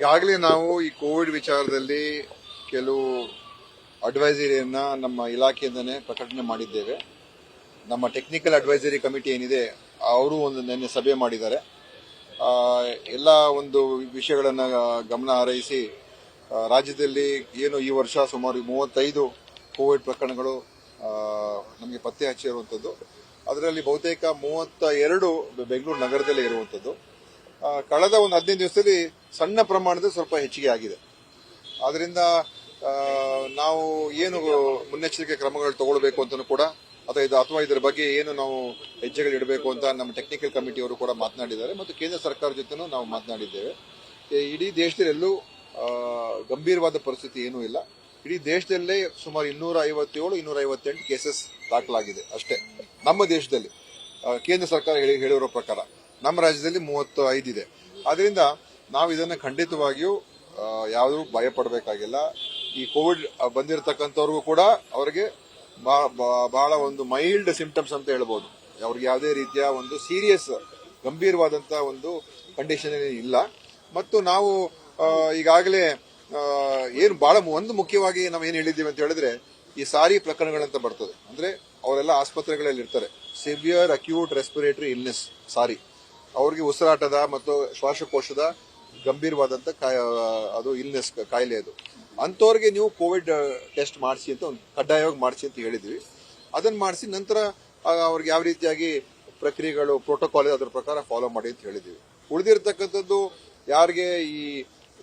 ಈಗಾಗಲೇ ನಾವು ಈ ಕೋವಿಡ್ ವಿಚಾರದಲ್ಲಿ ಕೆಲವು ಅಡ್ವೈಸರಿಯನ್ನ ನಮ್ಮ ಇಲಾಖೆಯಿಂದನೇ ಪ್ರಕಟಣೆ ಮಾಡಿದ್ದೇವೆ. ನಮ್ಮ ಟೆಕ್ನಿಕಲ್ ಅಡ್ವೈಸರಿ ಕಮಿಟಿ ಏನಿದೆ, ಅವರು ಒಂದು ನಿನ್ನೆ ಸಭೆ ಮಾಡಿದ್ದಾರೆ. ಎಲ್ಲ ಒಂದು ವಿಷಯಗಳನ್ನು ಗಮನ ಹಾರೈಸಿ ರಾಜ್ಯದಲ್ಲಿ ಏನು ಈ ವರ್ಷ ಸುಮಾರು ಮೂವತ್ತೈದು ಕೋವಿಡ್ ಪ್ರಕರಣಗಳು ನಮಗೆ ಪತ್ತೆ ಹಚ್ಚಿರುವಂಥದ್ದು ಅದರಲ್ಲಿ ಬಹುತೇಕ ಮೂವತ್ತ ಎರಡು ಬೆಂಗಳೂರು ನಗರದಲ್ಲೇ ಇರುವಂಥದ್ದು ಕಳೆದ ಒಂದು ಹದಿನೈದು ದಿವಸದಲ್ಲಿ ಸಣ್ಣ ಪ್ರಮಾಣದ ಸ್ವಲ್ಪ ಹೆಚ್ಚಿಗೆ ಆಗಿದೆ. ಆದ್ದರಿಂದ ನಾವು ಏನು ಮುನ್ನೆಚ್ಚರಿಕೆ ಕ್ರಮಗಳು ತಗೊಳ್ಬೇಕು ಅಂತಲೂ ಕೂಡ, ಅಥವಾ ಇದು ಅಥವಾ ಇದರ ಬಗ್ಗೆ ಏನು ನಾವು ಹೆಜ್ಜೆಗಳು ಇಡಬೇಕು ಅಂತ ನಮ್ಮ ಟೆಕ್ನಿಕಲ್ ಕಮಿಟಿಯವರು ಕೂಡ ಮಾತನಾಡಿದ್ದಾರೆ ಮತ್ತು ಕೇಂದ್ರ ಸರ್ಕಾರ ಜೊತೆನೂ ನಾವು ಮಾತನಾಡಿದ್ದೇವೆ. ಇಡೀ ದೇಶದಲ್ಲೂ ಗಂಭೀರವಾದ ಪರಿಸ್ಥಿತಿ ಏನೂ ಇಲ್ಲ. ಇಡೀ ದೇಶದಲ್ಲೇ ಸುಮಾರು ಇನ್ನೂರ ಐವತ್ತೇಳು ಇನ್ನೂರ ಐವತ್ತೆಂಟು ಕೇಸಸ್ ದಾಖಲಾಗಿದೆ ಅಷ್ಟೇ. ನಮ್ಮ ದೇಶದಲ್ಲಿ. ಕೇಂದ್ರ ಸರ್ಕಾರ ಹೇಳಿ, ಹೇಳಿರೋ ಪ್ರಕಾರ. ನಮ್ಮ ರಾಜ್ಯದಲ್ಲಿ ಮೂವತ್ತು ಐದಿದೆ ಆದ್ರಿಂದ ನಾವು ಇದನ್ನು ಖಂಡಿತವಾಗಿಯೂ ಯಾವುದೂ ಭಯ ಪಡಬೇಕಾಗಿಲ್ಲ ಈ ಕೋವಿಡ್ ಬಂದಿರತಕ್ಕಂಥವ್ರಿಗೂ ಕೂಡ ಅವರಿಗೆ ಬಹಳ ಒಂದು ಮೈಲ್ಡ್ ಸಿಂಪ್ಟಮ್ಸ್ ಅಂತ ಹೇಳ್ಬೋದು. ಅವ್ರಿಗೆ ಯಾವುದೇ ರೀತಿಯ ಒಂದು ಸೀರಿಯಸ್ ಗಂಭೀರವಾದಂತಹ ಒಂದು ಕಂಡೀಷನ್ ಇಲ್ಲ. ಮತ್ತು ನಾವು ಈಗಾಗಲೇ ಏನು ಬಹಳ ಒಂದು ಮುಖ್ಯವಾಗಿ ನಾವು ಏನು ಹೇಳಿದ್ದೀವಿ ಅಂತ ಹೇಳಿದ್ರೆ, ಈ ಸಾರಿ ಪ್ರಕರಣಗಳಂತ ಬರ್ತದೆ. ಅಂದ್ರೆ ಅವರೆಲ್ಲ ಆಸ್ಪತ್ರೆಗಳಲ್ಲಿ ಇರ್ತಾರೆ severe acute respiratory illness SARI. ಅವ್ರಿಗೆ ಉಸಿರಾಟದ ಮತ್ತು ಶ್ವಾಸಕೋಶದ ಗಂಭೀರವಾದಂತ ಅದು ಇಲ್ನೆಸ್, ಕಾಯಿಲೆ ಅದು. ಅಂಥವ್ರಿಗೆ ನೀವು ಕೋವಿಡ್ ಟೆಸ್ಟ್ ಮಾಡಿಸಿ ಅಂತ ಒಂದು ಕಡ್ಡಾಯವಾಗಿ ಮಾಡಿಸಿ ಅಂತ ಹೇಳಿದ್ವಿ. ಅದನ್ನ ಮಾಡಿಸಿ ನಂತರ ಅವ್ರಿಗೆ ಯಾವ ರೀತಿಯಾಗಿ ಪ್ರಕ್ರಿಯೆಗಳು ಪ್ರೋಟೋಕಾಲ್ ಅದ್ರ ಪ್ರಕಾರ ಫಾಲೋ ಮಾಡಿ ಅಂತ ಹೇಳಿದ್ವಿ. ಉಳಿದಿರ್ತಕ್ಕಂಥದ್ದು ಯಾರಿಗೆ ಈ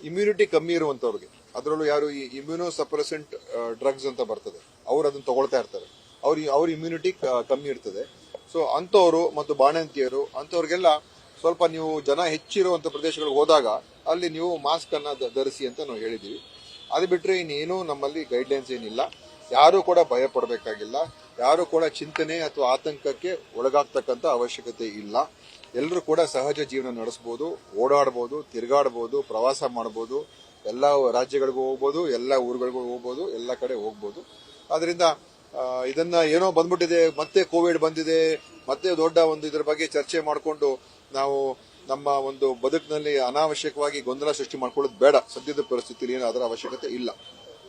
ಇಮ್ಯುನಿಟಿ ಕಮ್ಮಿ ಇರುವಂತವ್ರಿಗೆ ಅದರಲ್ಲೂ ಯಾರು ಈ ಇಮ್ಯುನೋ ಸಪ್ರೆಸೆಂಟ್ ಡ್ರಗ್ಸ್ ಅಂತ ಬರ್ತದೆ, ಅವ್ರು ಅದನ್ನ ತಗೊಳ್ತಾ ಇರ್ತಾರೆ. ಅವ್ರ ಅವ್ರ ಇಮ್ಯುನಿಟಿ ಕಮ್ಮಿ ಇರ್ತದೆ. ಸೊ ಅಂಥವ್ರು ಮತ್ತು ಬಾಣಂತಿಯರು, ಅಂಥವ್ರಿಗೆಲ್ಲ ಸ್ವಲ್ಪ ನೀವು ಜನ ಹೆಚ್ಚಿರುವಂತ ಪ್ರದೇಶಗಳಿಗೆ ಹೋದಾಗ ಅಲ್ಲಿ ನೀವು ಮಾಸ್ಕ್ ಅನ್ನ ಧರಿಸಿ ಅಂತ ನಾವು ಹೇಳಿದೀವಿ ಅದು ಬಿಟ್ಟರೆ ಇನ್ನೇನು ನಮ್ಮಲ್ಲಿ ಗೈಡ್ಲೈನ್ಸ್ ಏನಿಲ್ಲ. ಯಾರು ಕೂಡ ಭಯ ಪಡಬೇಕಾಗಿಲ್ಲ. ಯಾರು ಕೂಡ ಚಿಂತನೆ ಅಥವಾ ಆತಂಕಕ್ಕೆ ಒಳಗಾಗ್ತಕ್ಕಂಥ ಅವಶ್ಯಕತೆ ಇಲ್ಲ. ಎಲ್ಲರೂ ಕೂಡ ಸಹಜ ಜೀವನ ನಡೆಸಬಹುದು ಓಡಾಡಬಹುದು ತಿರುಗಾಡ್ಬೋದು ಪ್ರವಾಸ ಮಾಡಬಹುದು ಎಲ್ಲ ರಾಜ್ಯಗಳಿಗೂ ಹೋಗ್ಬೋದು ಎಲ್ಲ ಊರುಗಳಿಗೂ ಹೋಗ್ಬೋದು ಎಲ್ಲ ಕಡೆ ಹೋಗ್ಬೋದು. ಆದ್ರಿಂದ ಆ, ಇದನ್ನ ಏನೋ ಬಂದ್ಬಿಟ್ಟಿದೆ, ಮತ್ತೆ ಕೋವಿಡ್ ಬಂದಿದೆ, ಮತ್ತೆ ದೊಡ್ಡ ಒಂದು ಇದರ ಬಗ್ಗೆ ಚರ್ಚೆ ಮಾಡಿಕೊಂಡು ನಾವು ನಮ್ಮ ಒಂದು ಬದುಕಿನಲ್ಲಿ ಅನಾವಶ್ಯಕವಾಗಿ ಗೊಂದಲ ಸೃಷ್ಟಿ ಮಾಡ್ಕೊಳ್ಳೋದು ಬೇಡ. ಸದ್ಯದ ಪರಿಸ್ಥಿತಿಯಲ್ಲಿ ಏನು ಅದರ ಅವಶ್ಯಕತೆ ಇಲ್ಲ.